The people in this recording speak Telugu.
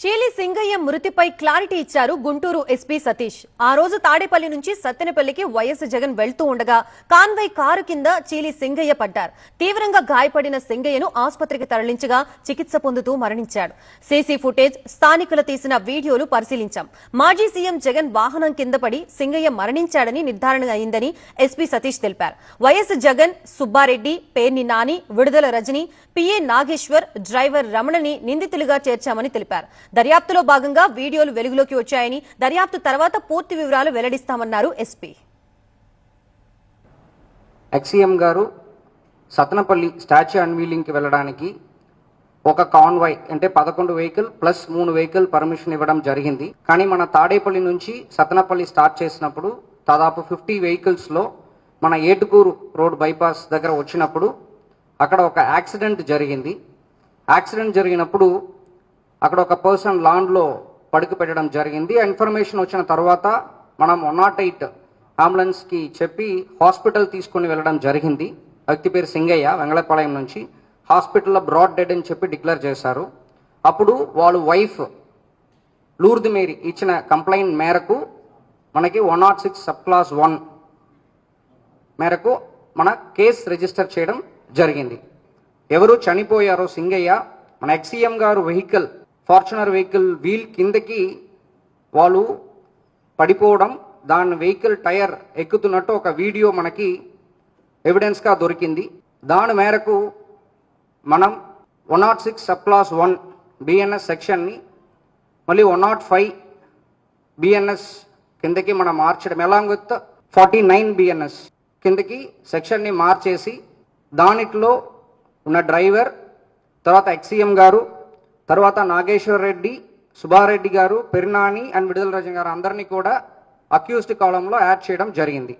చీలి సింగయ్య మృతిపై క్లారిటీ ఇచ్చారు గుంటూరు ఎస్పీ సతీష్. ఆ రోజు తాడేపల్లి నుంచి సత్తెనపల్లికి వైఎస్ జగన్ వెళ్తూ ఉండగా కాన్వై కారు కింద చీలి సింగయ్య పడ్డారు. తీవ్రంగా గాయపడిన సింగయ్యను ఆసుపత్రికి తరలించగా చికిత్స పొందుతూ మరణించాడు. సీసీ ఫుటేజ్ స్థానికులు తీసిన వీడియోలు పరిశీలించాం. మాజీ సీఎం జగన్ వాహనం కింద పడి సింగయ్య మరణించాడని నిర్ధారణ అయిందని ఎస్పీ సతీష్ తెలిపారు. YS Jagan Subba Reddy Perni Nani Vidadala Rajini PA Nageshwar driver రమణని నిందితులుగా చేర్చామని తెలిపారు. దర్యాప్తులో భాగంగా వీడియోలు వెలుగులోకి వచ్చాయని దర్యాప్తు తర్వాత పూర్తి వివరాలు వెల్లడిస్తామన్నారు ఎస్పీ. ఎక్సీఎం గారు సతనపల్లి స్టాచ్యూ అన్వీలింగ్కి వెళ్ళడానికి ఒక కాన్వాయ్ అంటే పదకొండు వెహికల్ ప్లస్ మూడు వెహికల్ పర్మిషన్ ఇవ్వడం జరిగింది. కానీ మన తాడేపల్లి నుంచి సతనపల్లి స్టార్ట్ చేసినప్పుడు దాదాపు ఫిఫ్టీ వెహికల్స్లో మన ఏటుకూరు రోడ్ బైపాస్ దగ్గర వచ్చినప్పుడు అక్కడ ఒక యాక్సిడెంట్ జరిగింది. యాక్సిడెంట్ జరిగినప్పుడు అక్కడ ఒక పర్సన్ లాన్లో పడుకు పెట్టడం జరిగింది. ఆ ఇన్ఫర్మేషన్ వచ్చిన తర్వాత మనం వన్ నాట్ ఎయిట్ అంబులెన్స్కి చెప్పి హాస్పిటల్ తీసుకుని వెళ్ళడం జరిగింది. వ్యక్తి పేరు సింగయ్య వెంగళపాలెం నుంచి. హాస్పిటల్లో బ్రాడ్ డెడ్ అని చెప్పి డిక్లేర్ చేశారు. అప్పుడు వాళ్ళ వైఫ్ లూర్ది మేరీ ఇచ్చిన కంప్లైంట్ మేరకు మనకి one nought six sub clause one మేరకు మన కేసు రిజిస్టర్ చేయడం జరిగింది. ఎవరు చనిపోయారో సింగయ్య మన ఎక్సీఎం గారు వెహికల్ ఫార్చునర్ వెహికల్ వీల్ కిందకి వాళ్ళు పడిపోవడం దాని వెహికల్ టైర్ ఎక్కుతున్నట్టు ఒక వీడియో మనకి ఎవిడెన్స్గా దొరికింది. దాని మేరకు మనం one nought six sub clause one BNS సెక్షన్ని మళ్ళీ వన్ నాట్ ఫైవ్ బిఎన్ఎస్ కిందకి మనం మార్చడం. Along with forty nine BNS కిందకి సెక్షన్ని మార్చేసి దానిట్లో ఉన్న డ్రైవర్ తర్వాత ఎక్సీఎం గారు తర్వాత నాగేశ్వర్ రెడ్డి సుబ్బారెడ్డి గారు పెరినాని అండ్ విడుదల రజన్ గారు అందరినీ కూడా అక్యూస్డ్ కాలంలో యాడ్ చేయడం జరిగింది.